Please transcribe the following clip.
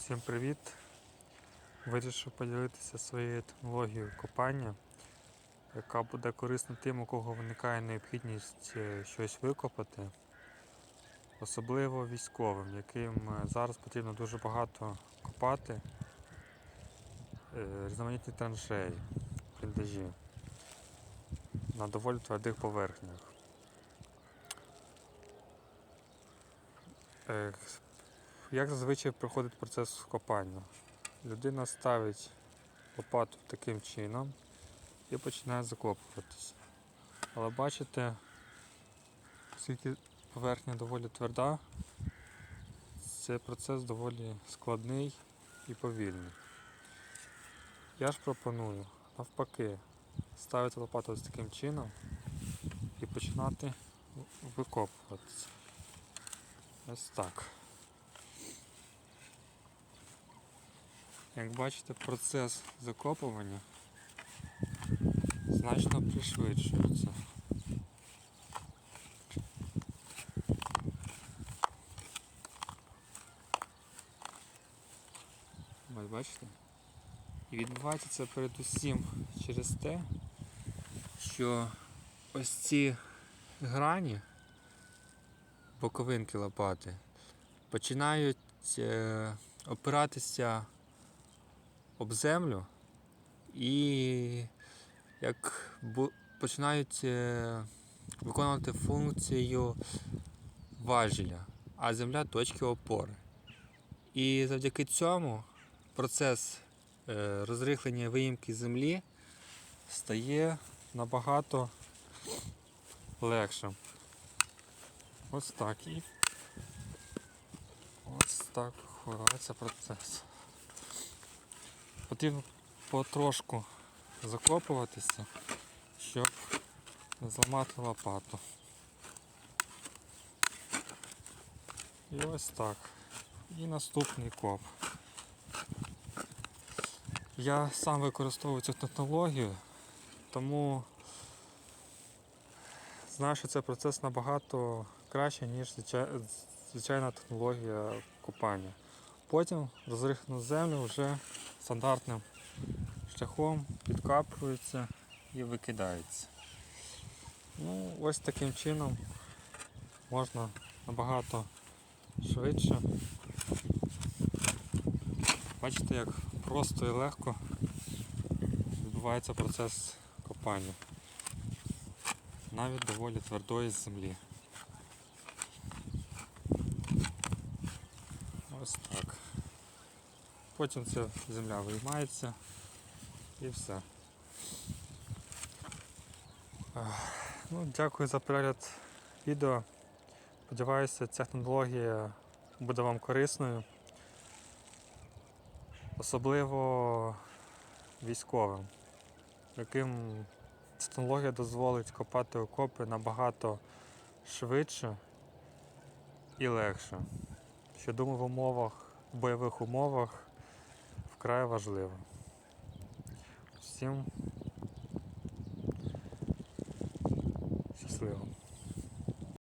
Всім привіт! Вирішив поділитися своєю технологією копання, яка буде корисна тим, у кого виникає необхідність е, щось викопати, особливо військовим, яким е, зараз потрібно дуже багато копати е, різноманітні траншеї, бліндажі на доволі твердих поверхнях. Як зазвичай проходить процес копання? Людина ставить лопату таким чином і починає закопуватися. Але бачите, оскільки поверхня доволі тверда, цей процес доволі складний і повільний. Я ж пропоную навпаки ставити лопату ось таким чином і починати викопуватися. Ось так. Як бачите, процес закопування значно пришвидшується. Ось бачите? І відбувається це передусім через те, що ось ці грані, боковинки лопати, починають е, опиратися об землю і як починають е, виконувати функцію важеля, а земля точки опори. І завдяки цьому процес е, розрихлення виїмки землі стає набагато легшим. Ось так і ось так відбувається процес. Потрібно потрошку закопуватися, щоб не зламати лопату. І ось так. І наступний коп. Я сам використовую цю технологію, тому знаю, що цей процес набагато краще, ніж звичайна технологія копання. Потім розрихлену землю вже стандартним шляхом підкапується і викидається. Ну, ось таким чином можна набагато швидше. Бачите, як просто і легко відбувається процес копання. Навіть доволі твердої землі. Ось так. Потім ця земля виймається і все. Ну, дякую за перегляд відео. Сподіваюся, ця технологія буде вам корисною. Особливо військовим, яким технологія дозволить копати окопи набагато швидше і легше. Що думаю в умовах, в бойових умовах вкрай важливо. Всім щасливо.